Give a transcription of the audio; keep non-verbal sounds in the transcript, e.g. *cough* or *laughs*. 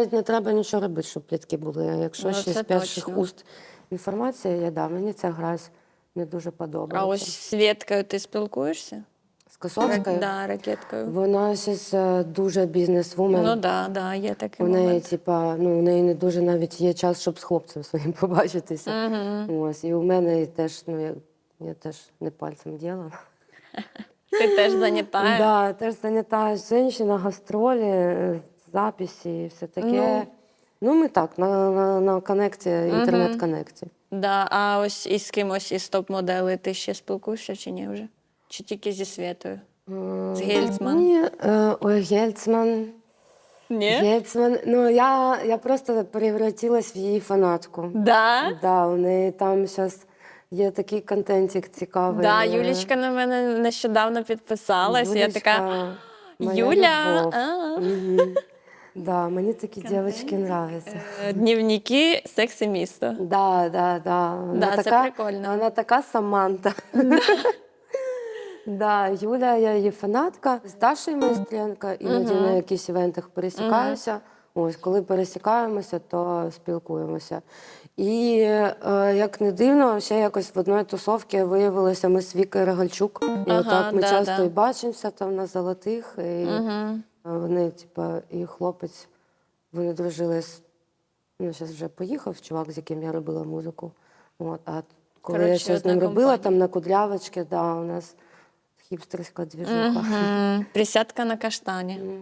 Навіть Не треба нічого робити, щоб плітки були. А якщо Ну, ще з перших точно. уст інформація, я да, мені ця гра не дуже подобається. А ось з Свєткою ти спілкуєшся? з Косовською Да, ракеткою. вона зараз дуже бізнес-вумен. Ну да, да, є такий У неї, момент. типа, ну, у неї не дуже навіть є час, щоб з хлопцем своїм *laughs* побачитися. Мгм. Ось, і у мене теж, ну, я, я теж не пальцем діла. Ти теж зайнята. *laughs* Да, теж зайнята жінка, гастролі, е, записи і все таке. Ну, ми так, на, на, на коннекті, інтернет-коннекті. Да, а ось із кимось із топ-моделей ти ще спілкуєшся чи ні вже? Чи тільки зі Свєтою? З Гельцман? Ні, е, ой, Гельцман. Ні? Гельцман. Ну, я, я просто перевратилась в її фанатку. Да? Да, у неї там зараз є такий контентик цікавий. Да, Юлічка на мене нещодавно підписалась. Я така. Моя Юля, любов. а. Мгм. Да, мені такі дівчатки нравляться. Е, Дневники секси міста. Да, да, да. Вона Да, це така, прикольно. Вона така Саманта. Да, Юля, я її фанатка. З Дашою Майстренко іноді на якихось івентах пересікаюся. Ось, коли пересікаємося, то спілкуємося. І е, як не дивно, ще якось в одної тусовці виявилося ми з Вікою Рогальчук. І Ага, отак ми да, часто да. і бачимося там на золотих. І Угу. Вони, типа, і хлопець, вони дружились. Ну, зараз вже поїхав чувак, з яким я робила музику. От, а коли я Коротше, ще з ним робила, там на кудрявочки, да, у нас хіпстерська двіжуха. Угу. *laughs* Присядка на каштані.